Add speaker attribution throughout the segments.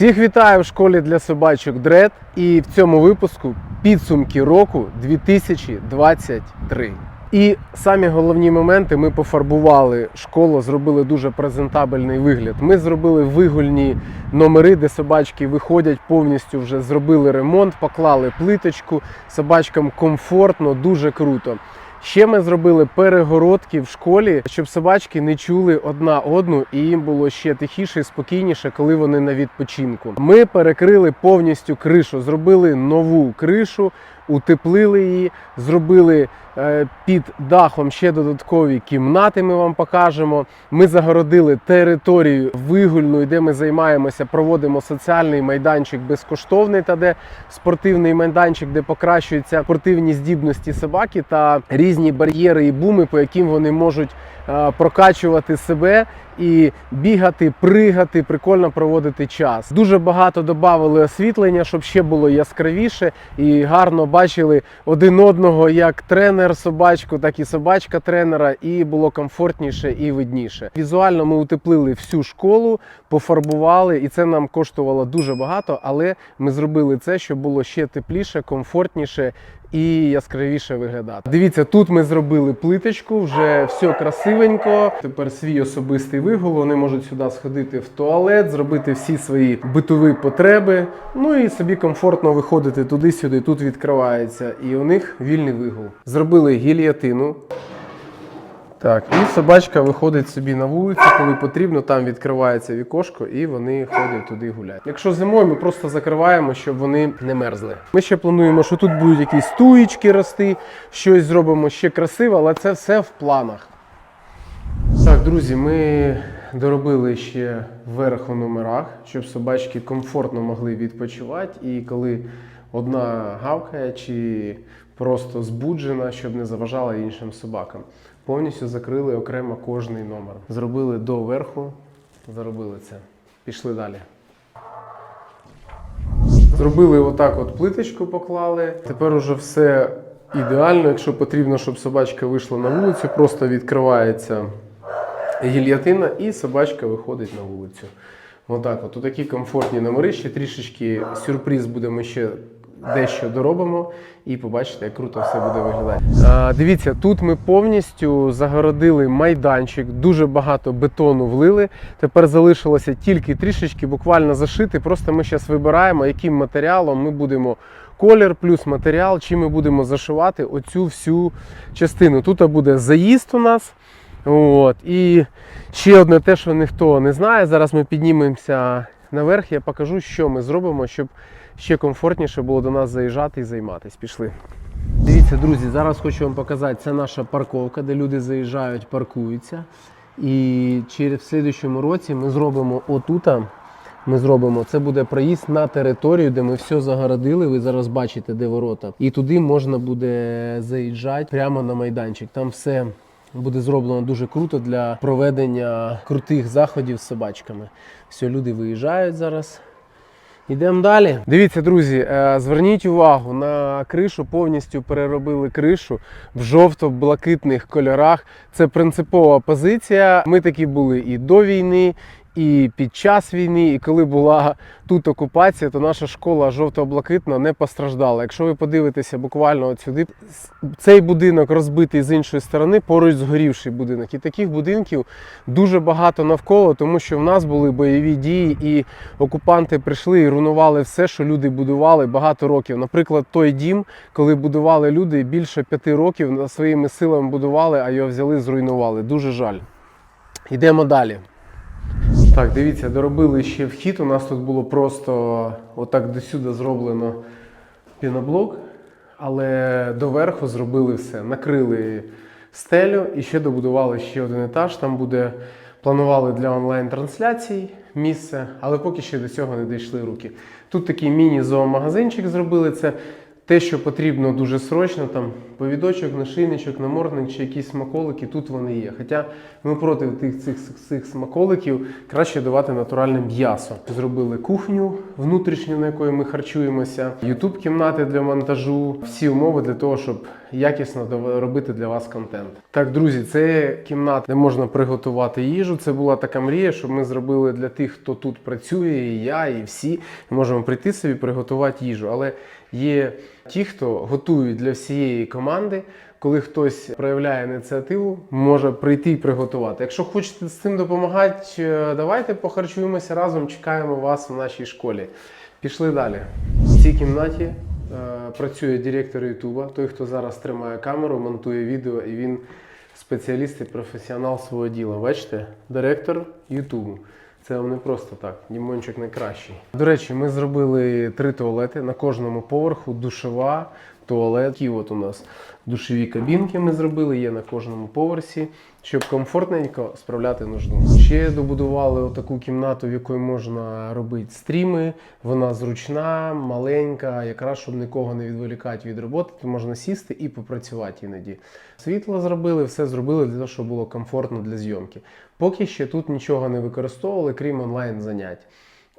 Speaker 1: Всіх вітаю в школі для собачок Дред. І в цьому випуску підсумки року 2023. І самі головні моменти ми пофарбували школу, зробили дуже презентабельний вигляд. Ми зробили вигульні номери, де собачки виходять повністю, вже зробили ремонт, поклали плиточку. Собачкам комфортно, дуже круто. Ще ми зробили перегородки в школі, щоб собачки не чули одна одну, і їм було ще тихіше і спокійніше, коли вони на відпочинку. Ми перекрили повністю кришу, зробили нову кришу, утеплили її, зробили під дахом ще додаткові кімнати. Ми вам покажемо. Ми загородили територію вигульну, де ми займаємося, проводимо соціальний майданчик безкоштовний, та де спортивний майданчик, де покращуються спортивні здібності собаки та різні бар'єри і буми, по яким вони можуть е, прокачувати себе і бігати, пригати, прикольно проводити час. Дуже багато додали освітлення, щоб ще було яскравіше і гарно бачили один одного як тренер собачку, так і собачка тренера, і було комфортніше і видніше. Візуально ми утеплили всю школу, пофарбували, і це нам коштувало дуже багато, але ми зробили це, щоб було ще тепліше, комфортніше і яскравіше виглядати. Дивіться, тут ми зробили плиточку, вже все красивенько. Тепер свій особистий вигул. Вони можуть сюди сходити в туалет, зробити всі свої битові потреби. Ну і собі комфортно виходити туди-сюди. Тут відкривається, і у них вільний вигул. Зробили гільятину. Так, і собачка виходить собі на вулицю, коли потрібно, там відкривається вікошко, і вони ходять туди гуляти. Якщо зимою, ми просто закриваємо, щоб вони не мерзли. Ми ще плануємо, що тут будуть якісь туєчки рости, щось зробимо ще красиво, але це все в планах. Так, друзі, ми доробили ще верх у номерах, щоб собачки комфортно могли відпочивати. І коли одна гавкає чи просто збуджена, щоб не заважала іншим собакам. Повністю закрили окремо кожний номер. Зробили до верху, зробили це. Пішли далі. Зробили отак от плиточку поклали. Тепер уже все ідеально. Якщо потрібно, щоб собачка вийшла на вулицю, просто відкривається гільятина і собачка виходить на вулицю. Отак от. Такі комфортні номери. Ще трішечки сюрприз будемо ще дещо доробимо і побачите, як круто все буде виглядати. А, дивіться, тут ми повністю загородили майданчик, дуже багато бетону влили. Тепер залишилося тільки трішечки буквально зашити. Просто ми зараз вибираємо, яким матеріалом ми будемо. Колір плюс матеріал, чим ми будемо зашивати оцю всю частину. Тут буде заїзд у нас. От. І ще одне те, що ніхто не знає. Зараз ми піднімемося наверх, я покажу, що ми зробимо, щоб ще комфортніше було до нас заїжджати і займатися. Пішли. Дивіться, друзі, зараз хочу вам показати, це наша парковка, де люди заїжджають, паркуються. І через в слідчому році ми зробимо отута. Ми зробимо це буде проїзд на територію, де ми все загородили. Ви зараз бачите, де ворота. І туди можна буде заїжджати прямо на майданчик. Там все буде зроблено дуже круто для проведення крутих заходів з собачками. Все, люди виїжджають зараз. Йдемо далі. Дивіться, друзі, е, зверніть увагу на кришу, повністю переробили кришу в жовто-блакитних кольорах. Це принципова позиція. Ми такі були і до війни, і під час війни, і коли була тут окупація, то наша школа жовто-блакитна не постраждала. Якщо ви подивитеся буквально от сюди, цей будинок розбитий з іншої сторони, поруч згорівший будинок. І таких будинків дуже багато навколо, тому що в нас були бойові дії, і окупанти прийшли і руйнували все, що люди будували багато років. Наприклад, той дім, коли будували люди, більше п'яти років своїми силами будували, а його взяли, зруйнували. Дуже жаль. Йдемо далі. Так, дивіться, доробили ще вхід. У нас тут було просто отак до сюди зроблено піноблок, але доверху зробили все. Накрили стелю і ще добудували ще один етаж. Там буде планували для онлайн-трансляцій місце, але поки ще до цього не дійшли руки. Тут такий міні-зоомагазинчик зробили. Це те, що потрібно дуже срочно, там повідочок, нашийничок, намордник чи якісь смаколики, тут вони є. Хоча ми проти тих цих, цих смаколиків краще давати натуральне м'ясо. Зробили кухню внутрішню, на якої ми харчуємося, ютуб кімнати для монтажу, всі умови для того, щоб якісно робити для вас контент. Так, друзі, це кімната, де можна приготувати їжу. Це була така мрія, щоб ми зробили для тих, хто тут працює, і я, і всі. Можемо прийти собі приготувати їжу. Але є ті, хто готують для всієї команди. Коли хтось проявляє ініціативу, може прийти і приготувати. Якщо хочете з цим допомагати, е, давайте похарчуємося разом. Чекаємо вас в нашій школі. Пішли далі. В цій кімнаті е, працює директор Ютуба, той, хто зараз тримає камеру, монтує відео, і він спеціаліст і професіонал свого діла. Бачите, директор Ютубу. Це вам не просто так. Дімончик найкращий. До речі, ми зробили три туалети на кожному поверху, душова, туалет. Такі от у нас душові кабінки ми зробили, є на кожному поверсі, щоб комфортненько справляти нужду. Ще добудували таку кімнату, в якої можна робити стріми. Вона зручна, маленька, якраз щоб нікого не відволікати від роботи, то можна сісти і попрацювати іноді. Світло зробили, все зробили для того, щоб було комфортно для зйомки. Поки ще тут нічого не використовували, крім онлайн занять.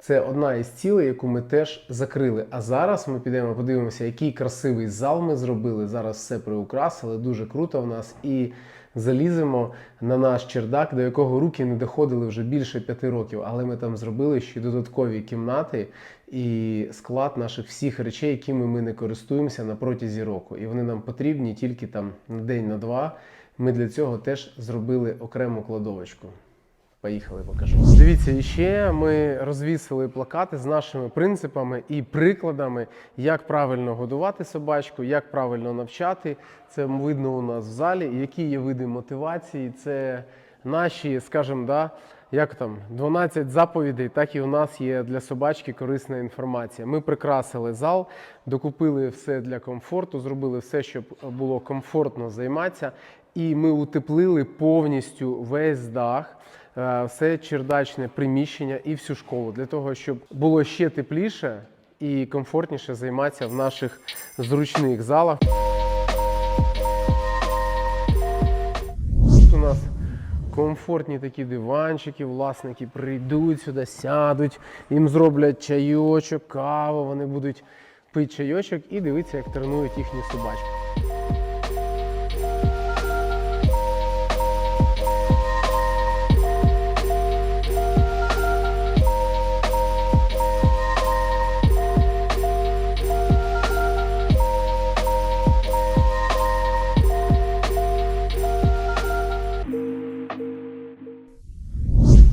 Speaker 1: Це одна із цілей, яку ми теж закрили. А зараз ми підемо подивимося, який красивий зал ми зробили. Зараз все приукрасили, дуже круто в нас. І заліземо на наш чердак, до якого руки не доходили вже більше п'яти років. Але ми там зробили ще додаткові кімнати і склад наших всіх речей, якими ми не користуємося на протязі року. І вони нам потрібні тільки там на день, на два. Ми для цього теж зробили окрему кладовочку. Поїхали, покажу. Дивіться, ще ми розвісили плакати з нашими принципами і прикладами, як правильно годувати собачку, як правильно навчати. Це видно у нас в залі. Які є види мотивації. Це наші, скажімо, да, як там 12 заповідей, так і у нас є для собачки корисна інформація. Ми прикрасили зал, докупили все для комфорту, зробили все, щоб було комфортно займатися. І ми утеплили повністю весь дах, все чердачне приміщення і всю школу для того, щоб було ще тепліше і комфортніше займатися в наших зручних залах. Тут у нас комфортні такі диванчики, власники прийдуть сюди, сядуть, їм зроблять чайочок, каву, вони будуть пити чайочок і дивитися, як тренують їхні собачки.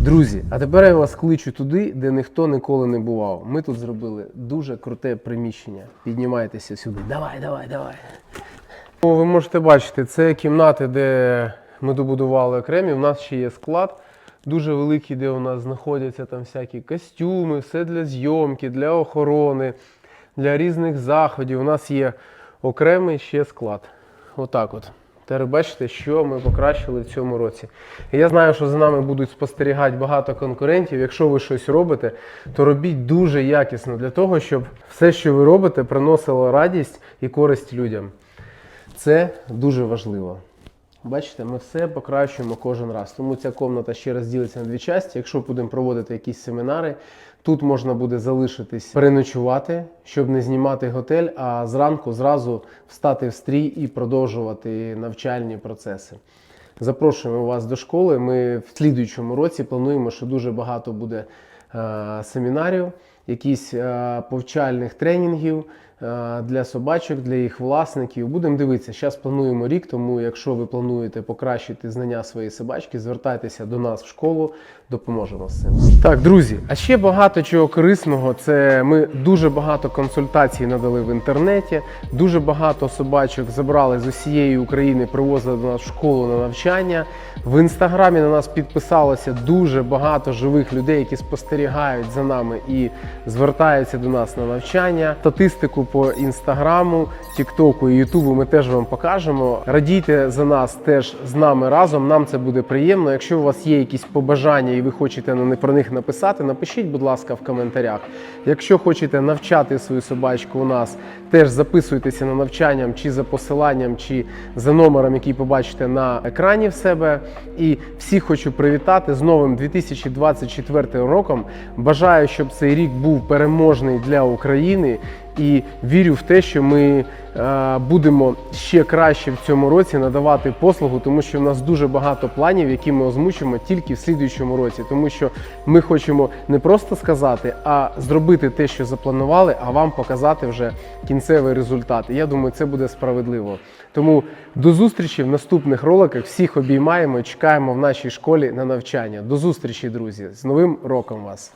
Speaker 1: Друзі, а тепер я вас кличу туди, де ніхто ніколи не бував. Ми тут зробили дуже круте приміщення. Піднімайтеся сюди. Давай, давай, давай. О, ви можете бачити, це кімнати, де ми добудували окремі. У нас ще є склад дуже великий, де у нас знаходяться там всякі костюми, все для зйомки, для охорони, для різних заходів. У нас є окремий ще склад. Отак от. Тепер бачите, що ми покращили в цьому році. І я знаю, що за нами будуть спостерігати багато конкурентів. Якщо ви щось робите, то робіть дуже якісно для того, щоб все, що ви робите, приносило радість і користь людям. Це дуже важливо. Бачите, ми все покращуємо кожен раз. Тому ця комната ще раз ділиться на дві частини. Якщо будемо проводити якісь семінари, тут можна буде залишитись переночувати, щоб не знімати готель, а зранку зразу встати в стрій і продовжувати навчальні процеси. Запрошуємо вас до школи. Ми в слідуючому році плануємо, що дуже багато буде е, семінарів, якісь е, повчальних тренінгів для собачок, для їх власників. Будемо дивитися. Зараз плануємо рік, тому якщо ви плануєте покращити знання своєї собачки, звертайтеся до нас в школу, допоможемо з цим. Так, друзі, а ще багато чого корисного. Це ми дуже багато консультацій надали в інтернеті. Дуже багато собачок забрали з усієї України, привозили до нас в школу на навчання. В інстаграмі на нас підписалося дуже багато живих людей, які спостерігають за нами і звертаються до нас на навчання. Статистику по інстаграму, тіктоку і ютубу ми теж вам покажемо. Радійте за нас теж з нами разом. Нам це буде приємно. Якщо у вас є якісь побажання і ви хочете про них написати, напишіть, будь ласка, в коментарях. Якщо хочете навчати свою собачку у нас, теж записуйтеся на навчанням чи за посиланням, чи за номером, який побачите на екрані в себе. І всіх хочу привітати з новим 2024 роком. Бажаю, щоб цей рік був переможний для України. І вірю в те, що ми е, будемо ще краще в цьому році надавати послугу, тому що в нас дуже багато планів, які ми озвучимо тільки в слідуючому році. Тому що ми хочемо не просто сказати, а зробити те, що запланували, а вам показати вже кінцевий результат. Я думаю, це буде справедливо. Тому до зустрічі в наступних роликах. Всіх обіймаємо, чекаємо в нашій школі на навчання. До зустрічі, друзі! З новим роком вас!